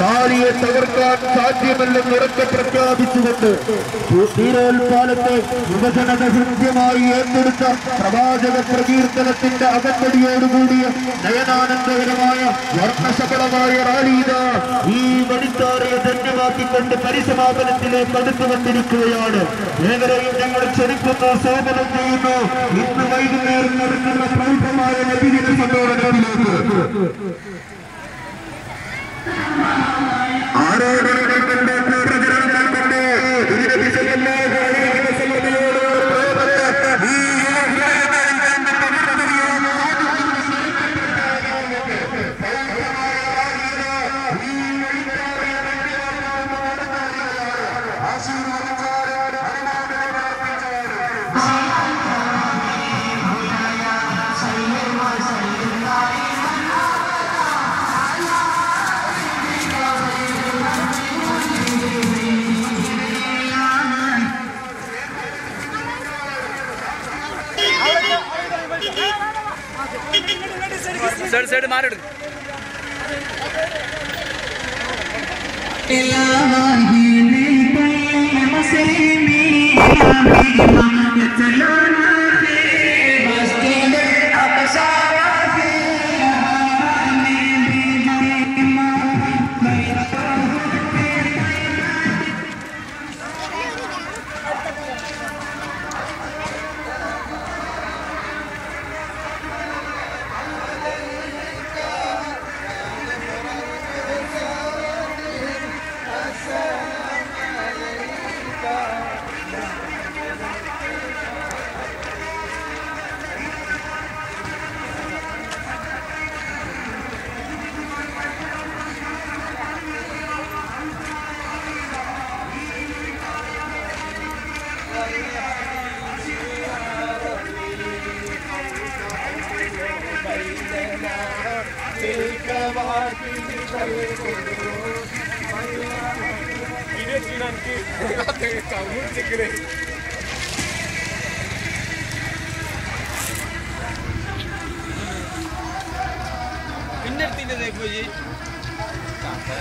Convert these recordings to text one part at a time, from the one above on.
റാലിയെ തകർക്കാൻ സാധ്യമല്ലെന്ന് ഉറക്കെ പ്രഖ്യാപിച്ചുകൊണ്ട് തീരോൽപാലത്തെ വിഭജനത ഹൃദ്യമായി ഏറ്റെടുത്ത പ്രവാചക പ്രകീർത്തനത്തിന്റെ അകമ്പടിയോടുകൂടിയ നയനാനന്ദകരമായ വർണശബളമായ റാലിത ഈ മണിത്താറയെ ധന്യമാക്കിക്കൊണ്ട് പരിസമാപനത്തിലേക്ക് അടുത്തു വന്നിരിക്കുകയാണ്. ഏവരെയും ഞങ്ങൾ ക്ഷണിക്കുന്നു സേവനം ചെയ്യുന്നു. ഇന്ന് വൈകുന്നേരം നടക്കുന്ന പ്രൗഢമായ നബിദിന സമ്മേളനത്തിലേക്ക്. ആരോപണങ്ങളുടെ സൈഡ് സൈഡ് മാറിയെടുക്കും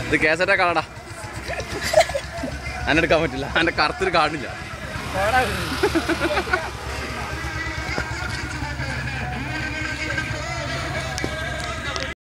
ഇത് കേസറ്റാ കളടാ. അന്നെടുക്കാൻ പറ്റില്ല. അന്റെ കറുത്തൊരു കാണില്ല